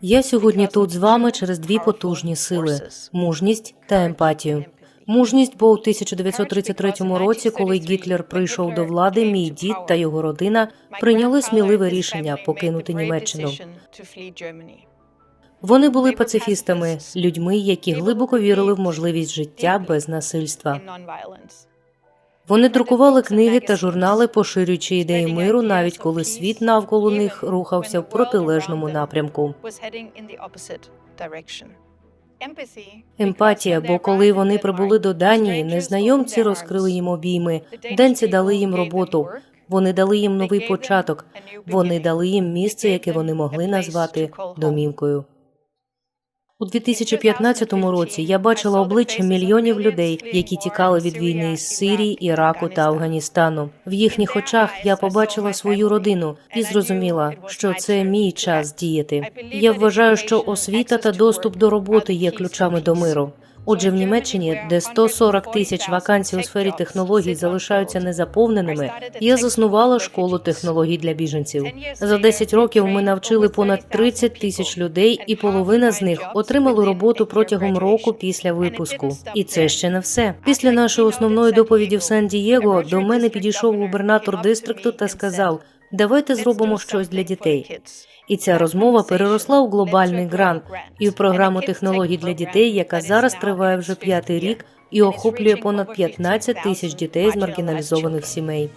Я сьогодні тут з вами через дві потужні сили: мужність та емпатію. Мужність, бо у 1933 році, коли Гітлер прийшов до влади, мій дід та його родина прийняли сміливе рішення покинути Німеччину. Вони були пацифістами, людьми, які глибоко вірили в можливість життя без насильства. Вони друкували книги та журнали, поширюючи ідеї миру, навіть коли світ навколо них рухався в протилежному напрямку. Емпатія, бо коли вони прибули до Данії, незнайомці розкрили їм обійми, данці дали їм роботу. Вони дали їм новий початок. Вони дали їм місце, яке вони могли назвати домівкою. У 2015 році я бачила обличчя мільйонів людей, які тікали від війни із Сирії, Іраку та Афганістану. В їхніх очах я побачила свою родину і зрозуміла, що це мій час діяти. Я вважаю, що освіта та доступ до роботи є ключами до миру. Отже, в Німеччині, де 140 тисяч вакансій у сфері технологій залишаються незаповненими, я заснувала школу технологій для біженців. За 10 років ми навчили понад 30 тисяч людей, і половина з них отримали роботу протягом року після випуску. І це ще не все. Після нашої основної доповіді в Сан-Дієго до мене підійшов губернатор дистрикту та сказав: Давайте зробимо щось для дітей. І ця розмова переросла у глобальний грант і в програму технологій для дітей, яка зараз триває вже п'ятий рік і охоплює понад 15 тисяч дітей з маргіналізованих сімей.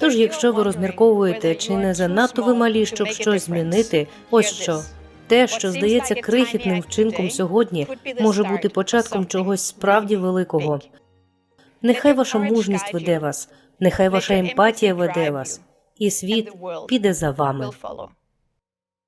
Тож, якщо ви розмірковуєте, чи не занадто ви малі, щоб щось змінити, ось що. Те, що здається крихітним вчинком сьогодні, може бути початком чогось справді великого. Нехай ваша мужність веде вас, нехай ваша емпатія веде вас, і світ піде за вами.